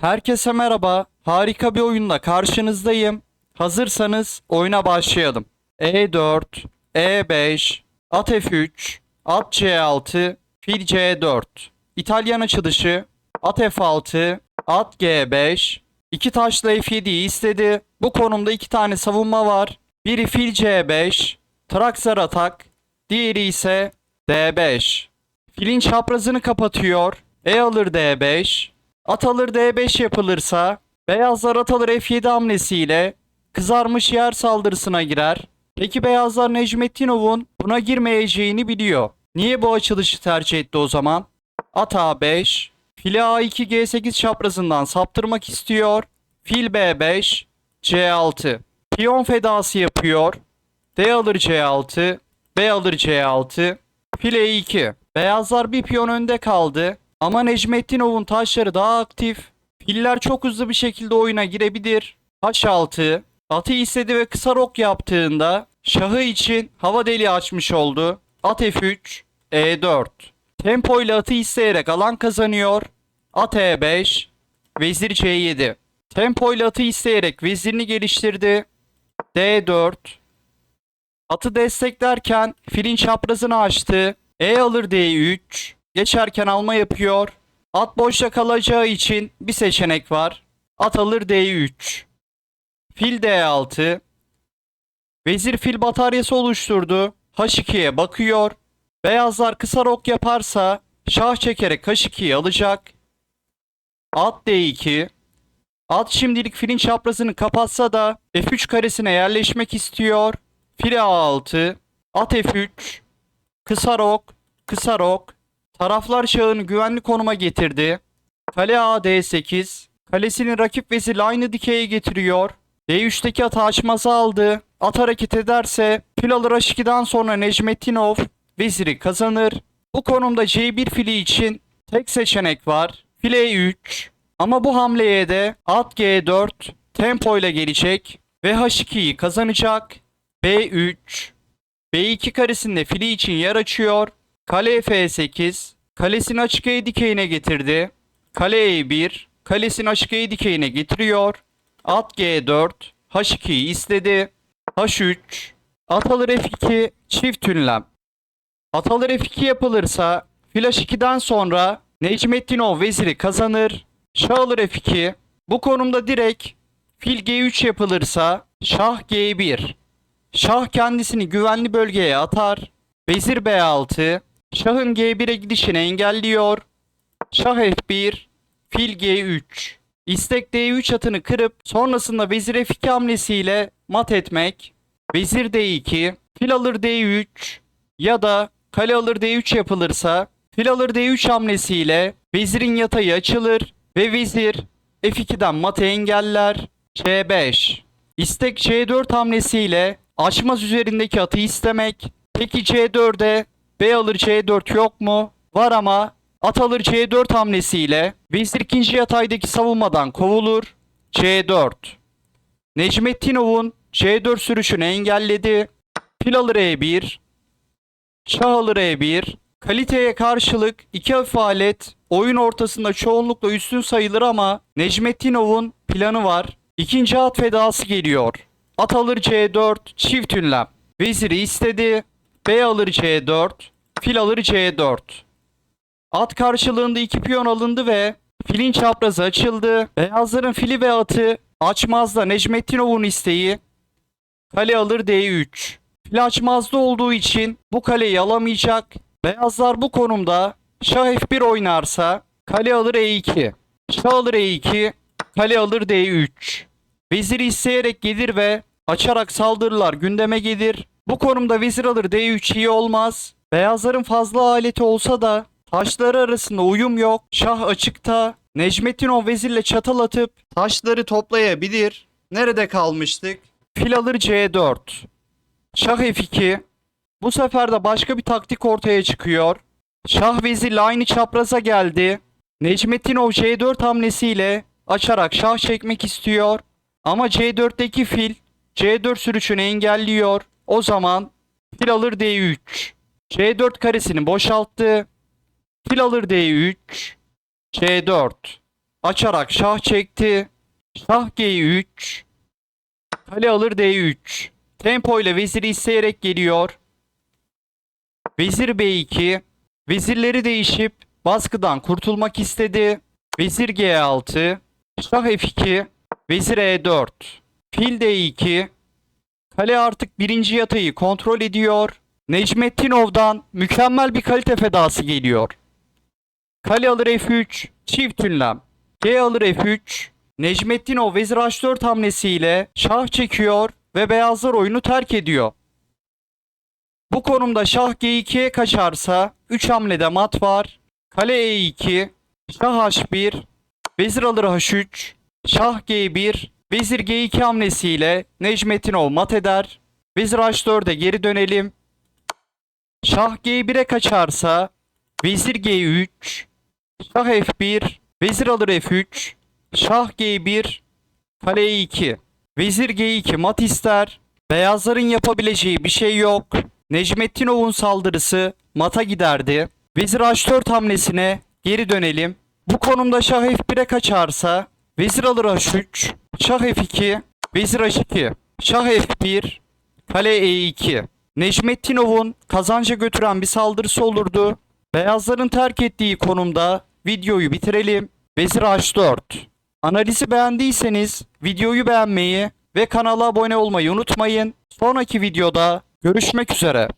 Herkese merhaba. Harika bir oyunla karşınızdayım. Hazırsanız oyuna başlayalım. E4, E5, at F3, at C6, fil C4. İtalyan açılışı, at F6, at G5, iki taşla F7'yi istedi. Bu konumda iki tane savunma var. Biri fil C5, Traksar atak, diğeri ise D5. Filin çaprazını kapatıyor. E alır D5. At alır D5 yapılırsa beyazlar at alır F7 hamlesiyle kızarmış yer saldırısına girer. Peki beyazlar Necmettinov'un buna girmeyeceğini biliyor. Niye bu açılışı tercih etti o zaman? At A5. Fili A2 G8 çaprazından saptırmak istiyor. Fil B5. C6. Piyon fedası yapıyor. D alır C6. B alır C6. Fil E2. Beyazlar bir piyon önde kaldı. Ama Necmettinov'un taşları daha aktif. Filler çok hızlı bir şekilde oyuna girebilir. H6. Atı istedi ve kısa rok yaptığında şahı için hava deliği açmış oldu. At F3. E4. Tempo ile atı isteyerek alan kazanıyor. At E5. Vezir C7. Tempo ile atı isteyerek vezirini geliştirdi. D4. Atı desteklerken filin çaprazını açtı. E alır D3. Geçerken alma yapıyor. At boşta kalacağı için bir seçenek var. At alır D3. Fil D6. Vezir fil bataryası oluşturdu. H2'ye bakıyor. Beyazlar kısa rok yaparsa şah çekerek H2'yi alacak. At D2. At şimdilik filin çaprazını kapatsa da F3 karesine yerleşmek istiyor. Fil A6. At F3. Kısa rok. Kısa rok. Taraflar şahını güvenli konuma getirdi. Kale A D8. Kalesini rakip vezirle aynı dikeye getiriyor. D3'teki atı açmazı aldı. At hareket ederse fil alır H2'den sonra Necmettinov veziri kazanır. Bu konumda C1 fili için tek seçenek var. Fil E3. Ama bu hamleye de at G4 tempo ile gelecek ve H2'yi kazanacak. B3. B2 karesinde fili için yer açıyor. Kale F8. Kalesini açık E dikeyine getirdi. Kale E1. Kalesini açık E dikeyine getiriyor. At G4. H2'yi istedi. H3. At alır F2. Çift ünlem. At alır F2 yapılırsa fil H2'den sonra Necmettinov veziri kazanır. Şah alır F2. Bu konumda direkt fil G3 yapılırsa şah G1. Şah kendisini güvenli bölgeye atar. Vezir B6. Şahın G1'e gidişini engelliyor. Şah F1. Fil G3. İstek D3 atını kırıp sonrasında vezir F2 hamlesiyle mat etmek. Vezir D2. Fil alır D3. Ya da kale alır D3 yapılırsa fil alır D3 hamlesiyle vezirin yatayı açılır ve vezir F2'den matı engeller. C5. İstek C4 hamlesiyle açmaz üzerindeki atı istemek. Peki C4'e B alır C4 yok mu? Var ama at alır C4 hamlesiyle vezir ikinci yataydaki savunmadan kovulur. C4. Necmettinov'un C4 sürüşünü engelledi. Fil alır E1. Şah alır E1. Kaliteye karşılık iki hafif alet oyun ortasında çoğunlukla üstün sayılır ama Necmettinov'un planı var. İkinci at fedası geliyor. At alır C4 çift ünlem. Veziri istedi. B alır C4. Fil alır C4. At karşılığında iki piyon alındı ve filin çaprazı açıldı. Beyazların fili ve atı açmazda Necmettinov'un isteği. Kale alır D3. Fil açmazda olduğu için bu kaleyi alamayacak. Beyazlar bu konumda şah F1 oynarsa kale alır E2. Şah alır E2. Kale alır D3. Veziri isteyerek gelir ve açarak saldırılar gündeme gelir. Bu konumda vezir alır D3 iyi olmaz. Beyazların fazla aleti olsa da taşları arasında uyum yok. Şah açıkta. Necmettinov vezirle çatal atıp taşları toplayabilir. Nerede kalmıştık? Fil alır C4. Şah F2. Bu sefer de başka bir taktik ortaya çıkıyor. Şah vezirle aynı çapraza geldi. Necmettinov C4 hamlesiyle açarak şah çekmek istiyor. Ama C4'teki fil C4 sürüşünü engelliyor. O zaman fil alır D3. C4 karesini boşalttı. Fil alır D3. C4. açarak şah çekti. Şah G3. Kale alır D3. Tempo ile veziri isteyerek geliyor. Vezir B2. Vezirleri değişip baskıdan kurtulmak istedi. Vezir G6. Şah F2. Vezir E4. Fil D2. Kale artık birinci yatayı kontrol ediyor. Necmettinov'dan mükemmel bir kalite fedası geliyor. Kale alır F3. Çift ünlem. G alır F3. Necmettinov vezir H4 hamlesiyle şah çekiyor ve beyazlar oyunu terk ediyor. Bu konumda şah G2'ye kaçarsa 3 hamlede mat var. Kale E2, şah H1, vezir alır H3, şah G1, vezir G2 hamlesiyle Necmettinov mat eder. Vezir H4'e geri dönelim. Şah G1'e kaçarsa vezir G3, şah F1, vezir alır F3, şah G1, kale E2. Vezir G2 mat ister. Beyazların yapabileceği bir şey yok. Necmettinov'un saldırısı mata giderdi. Vezir H4 hamlesine geri dönelim. Bu konumda şah F1'e kaçarsa vezir alır H3, şah F2, vezir H2, şah F1, kale E2. Necmettinov'un kazanca götüren bir saldırısı olurdu. Beyazların terk ettiği konumda videoyu bitirelim. Vezir H4. Analizi beğendiyseniz videoyu beğenmeyi ve kanala abone olmayı unutmayın. Sonraki videoda görüşmek üzere.